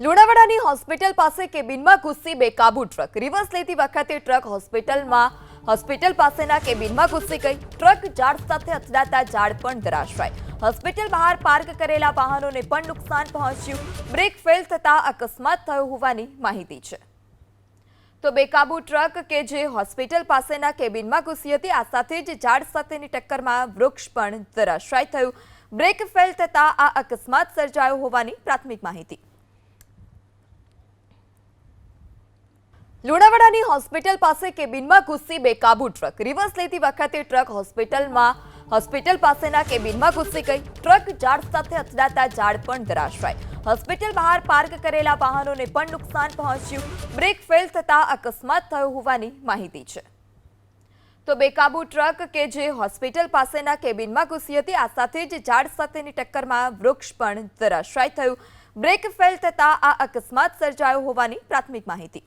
લુણાવાડાની hospital પાસે કેબિનમાં ઘૂસી બેકાબુ truck. Reverse લેતી વખતે ટ્રક હોસ્પિટલમાં, હોસ્પિટલ પાસેના કેબિનમાં ઘૂસી ગઈ. ટ્રક ઝાડ સાથે અથડાતા ઝાડ પણ ધરાશાય. હોસ્પિટલ બહાર પાર્ક કરેલા વાહનોને પણ નુકસાન પહોંચ્યું. બ્રેક ફેલ થતા અકસ્માત થયો હોવાની માહિતી છે. તો બેકાબુ ટ્રક કે જે હોસ્પિટલ પાસેના કેબિનમાં ઘૂસી હતી, આ સાથે જ ઝાડ સાથેની ટક્કરમાં વૃક્ષ પણ ધરાશાય થયું. બ્રેક ફેલ થતા આ અકસ્માત સર્જાયો હોવાની પ્રાથમિક માહિતી. લુણાવાડાની હોસ્પિટલ પાસે કેબિનમાં ઘૂસી બેકાબુ ટ્રક. રિવર્સ લેતી વખતે ટ્રક હોસ્પિટલમાં, હોસ્પિટલ પાસેના કેબિનમાં ઘૂસી ગઈ. ટ્રક ઝાડ સાથે અથડાતા ઝાડ પણ ધરાશાય. હોસ્પિટલ બહાર પાર્ક કરેલા વાહનોને પણ નુકસાન પહોંચ્યું. બ્રેક ફેલ થતા અકસ્માત થયો હોવાની માહિતી છે. તો બેકાબુ ટ્રક કે જે હોસ્પિટલ પાસેના કેબિનમાં ઘૂસી હતી, આ સાથે જ ઝાડ સાથેની ટક્કરમાં વૃક્ષ પણ ધરાશાય થયું. બ્રેક ફેલ થતા આ અકસ્માત સર્જાયો હોવાની પ્રાથમિક માહિતી.